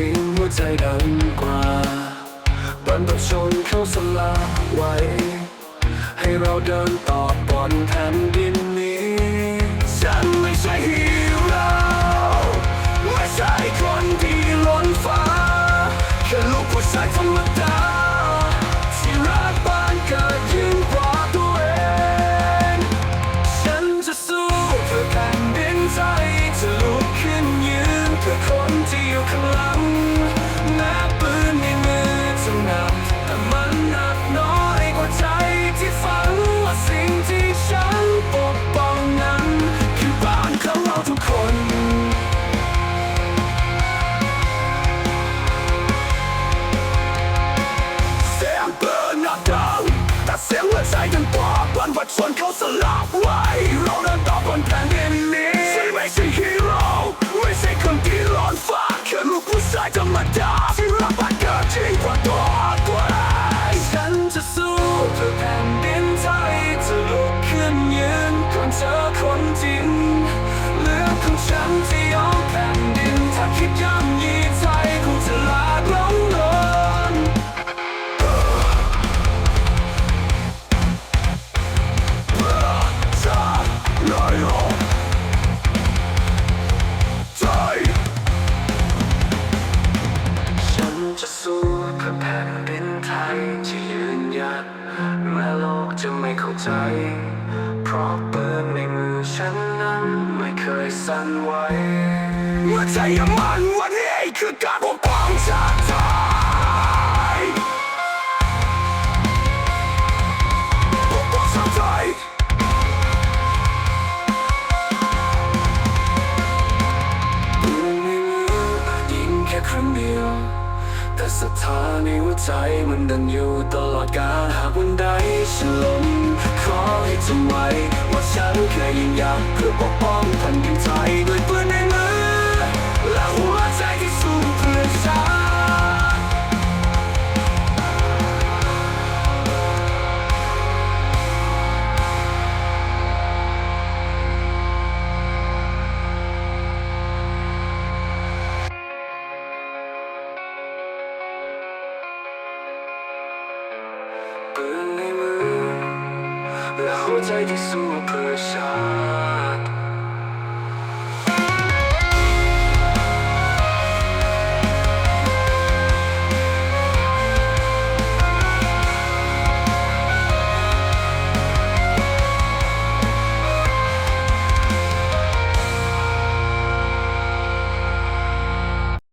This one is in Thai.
สียงหัวใจดังกว่าบรรพชนเขาสลาไว้ ให้เราเดินต่อบนแผ่นดินนี้ ฉันไม่ใช่ฮีโร่ไม่ใช่คนที่ล้นฟ้าแค่ลูกผู้ชายธรรมดา กันกว่าบรรพชนเขาสลับไว้เราเดินต่อบนแผ่นดินนี้ฉันไม่ใช่ฮีโร่ไม่ใช่คนที่หลอนฟ้าแค่ลูกผู้ชายธรรมดาที่รักบ้านเกิดจริงกว่าตัวตัวเองฉันจะสู้เพื่อแผ่นดินไทยจะลุกขึ้นยืนก่อนเธอ จะสู้เพื่อแผ่นดินไทยที่ยืนหยัดแม้โลกจะไม่เข้าใจ เพราะปืนในมือฉันนั้นไม่เคยสั่นไหวเมื่อใจยังมันวันนี้คือการปกป้องชาติไทยปกป้องชาติไทยยิงแค่ครั้งเดียว แต่ศรัทธาในหัวใจมันดันอยู่ตลอดกาลหากวันใดฉันล้มขอให้จำไว้ว่าฉันเคยยิงยักเพื่อปกป้องแผ่นดินไทยด้วย 然后再 i'll 歌